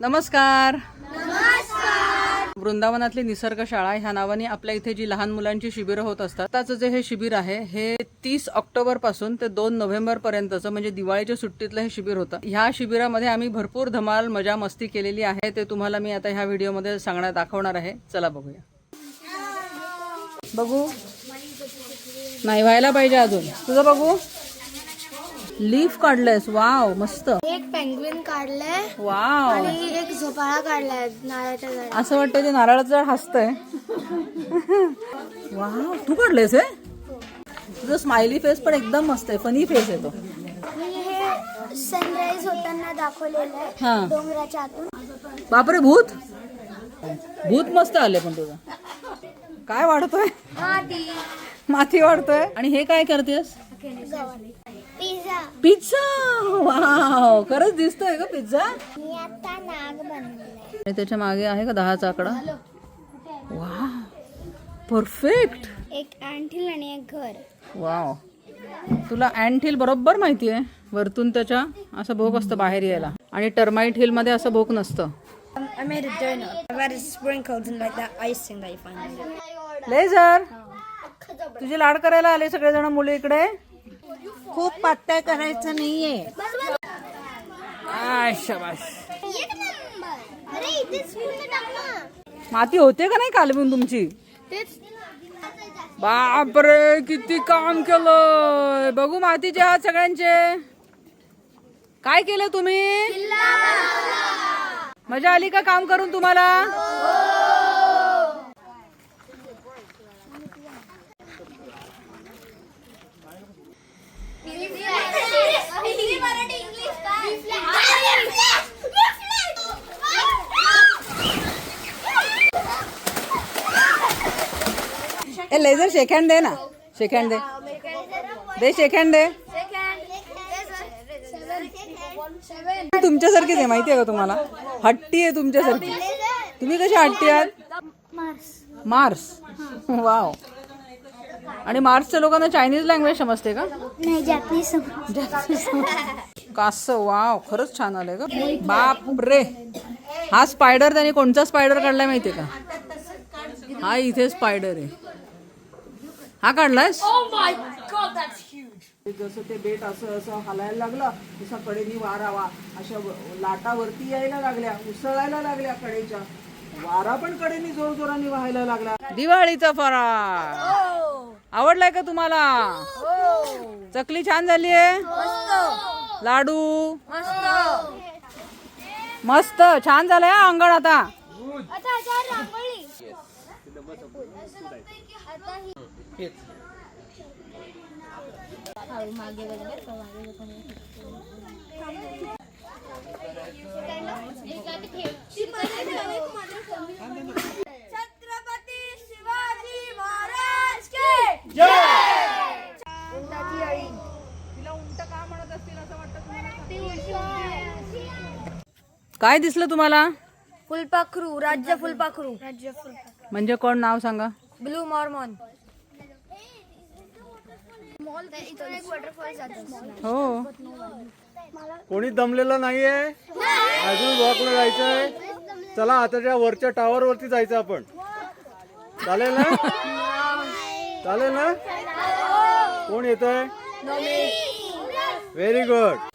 नमस्कार. वृंदावनातली निसर्ग शाळा ह्या नावाने आपल्या इथे जी लहान मुलांची शिबिरं होत असतात त्याचं जे हे शिबिर आहे हे तीस ऑक्टोबरपासून ते दोन नोव्हेंबर पर्यंतचं म्हणजे दिवाळीच्या सुट्टीतलं हे शिबिर होतं. ह्या शिबिरामध्ये आम्ही भरपूर धमाल मजा मस्ती केलेली आहे ते तुम्हाला मी आता ह्या व्हिडिओमध्ये सांगण्यात दाखवणार आहे. चला बघूया. बघू. नाही व्हायला पाहिजे अजून. तुझं बघू? लीफ काढलंयस. वाव मस्त. एक पेंग्विन काढलंय वाव. आणि एक झोपाळा काढलाय नारळाच्या झाड असं वाटतं ते नारळाचं झाड हसतंय. वाव तू काढलेस हे? तुझं स्माइली फेस पण एकदम मस्त आहे. फनी फेस आहे तो. हे सनराईज होताना दाखवलेलं आहे हा. डोंगराच्या आतून. बापरे भूत? भूत मस्त आले पण तुझं. काय वाढतोय? माती. माती वाढतोय. आणि हे काय करतेस? Pizza pizza! वाव! खरंच दिसतोय का पिझ्झा. मी आता नाग बनवलाय. आणि त्याच्यामागे आहे का दहाचा आकडा? वा परफेक्ट! एक अँटील आणि एक घर. वाव! तुला अँट हिल बरोबर माहिती आहे वरतून त्याच्या असं भोक असतं बाहेर यायला. आणि टर्माइट हिलमध्ये असं भोक नसतं. I made a donut. I've added sprinkles and like that icing that you find in it. लेझर तुझी लाड करायला आले सगळेजण मुली इकडे? खूप पातळ करायचं नाहीये. माती होते का नाही कालवून तुमची? बापरे किती काम केलं बघू मातीचे हात सगळ्यांचे. काय केलं तुम्ही? मजा आली का काम करून तुम्हाला? ए लेझर शेक हँड दे ना। शेक हँड दे। दे शेक हँड दे तुमच्यासारखीच आहे माहिती आहे का तुम्हाला? हट्टी आहे तुमच्यासारखी. तुम्ही कशी हट्टी आहात? मार्स वाव आणि मार्सच्या लोकांना चायनीज लँग्वेज समजते का? नाही जॅपनीज कास वाव खरंच छान आलंय का बाप रे हा स्पायडर त्याने कोणता स्पायडर काढलाय माहितीये का? हा इथे स्पायडर आहे. हा काढलायस? जसं ते बेट असं असं हलायला लागलं तसा कडेनी वारा वा अशा व- लाटा वरती यायला लागल्या उसळायला लागल्या कडेच्या. वारा पण कडेनी जोर जोराने व्हायला लागला. दिवाळीचा फराळ. आवडलाय का तुम्हाला? चकली छान झाली आहे. लाडू. मस्त. छान झालंय अंगण आता. काय दिसलं तुम्हाला? फुलपाखरू राज्य फुलपाखरू. राज्य फुलपाखरू म्हणजे कोण नाव सांगा? Blue Mormon. हो. कोणी दमलेलं नाहीये? अजून वॉकला जायचंय? चला आता त्या वरच्या टावर वरती जायचं आपण. चालेल ना? चालेल ना? कोण येत आहे व्हेरी गुड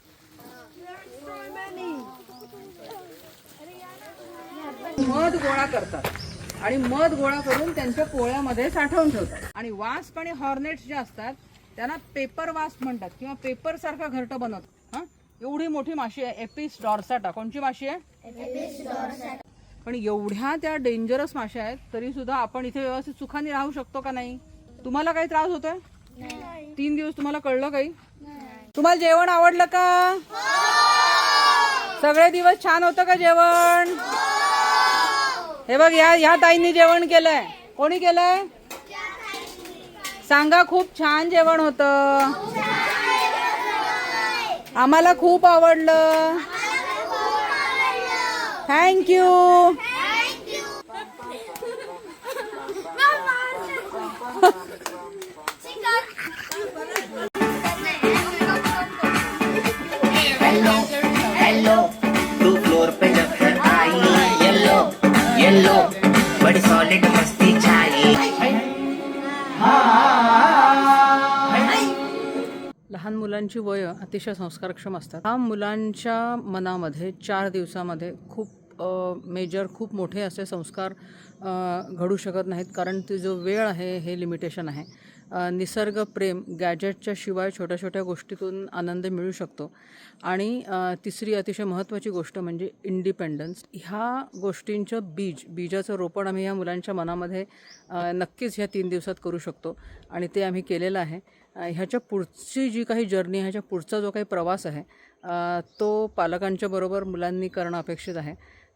मध गोळा करतात. आणि मध गोळा करून त्यांच्या पोळ्यामध्ये साठवून ठेवतात. आणि वास आणि हॉर्नेट्स जे असतात त्यांना पेपर वास म्हणतात किंवा पेपर सारखा घरट बनवतात. हा? एवढी मोठी माशी आहे एपिस डॉर्साटा कोणची माशी आहे? पण एवढ्या त्या डेंजरस माश्या आहेत तरी सुद्धा आपण इथे व्यवस्थित सुखाने राहू शकतो का नाही? तुम्हाला काही त्रास होतोय? तीन दिवस तुम्हाला कळलं काही? तुम्हाला जेवण आवडलं का? सगळे दिवस छान होतं का जेवण? हे बघ या ह्या ताईंनी जेवण केलंय. कोणी केलंय? सांगा खूप छान जेवण होतं. आम्हाला खूप आवडलं. थँक्यू लहान मुलांची वय अतिशय संस्कारक्षम असतात. हा मुलांच्या मनामध्ये चार दिवसामध्ये खूप मेजर खूप मोठे असे संस्कार घडू शकत नाहीत. कारण ती जो वेळ आहे हे लिमिटेशन आहे. निसर्ग प्रेम गॅजेटच्या शिवाय छोट्या छोट्या गोष्टीतून आनंद मिळू शकतो. आणि तिसरी अतिशय महत्त्वाची गोष्ट म्हणजे इंडिपेंडन्स ह्या गोष्टींचं बीज बीजाचं रोपण आम्ही ह्या मुलांच्या मनामध्ये नक्कीच ह्या तीन दिवसात करू शकतो. आणि ते आम्ही केलेलं आहे. ह्याच्या पुढची जी काही जर्नी ह्याच्या पुढचा जो काही प्रवास आहे तो पालकांच्या बरोबर मुलांनी करणं अपेक्षित आहे.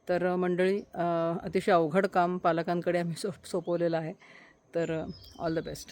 तर मंडळी अतिशय अवघड काम पालकांकडे आम्ही सो सोपवलेलं आहे. तर ऑल द बेस्ट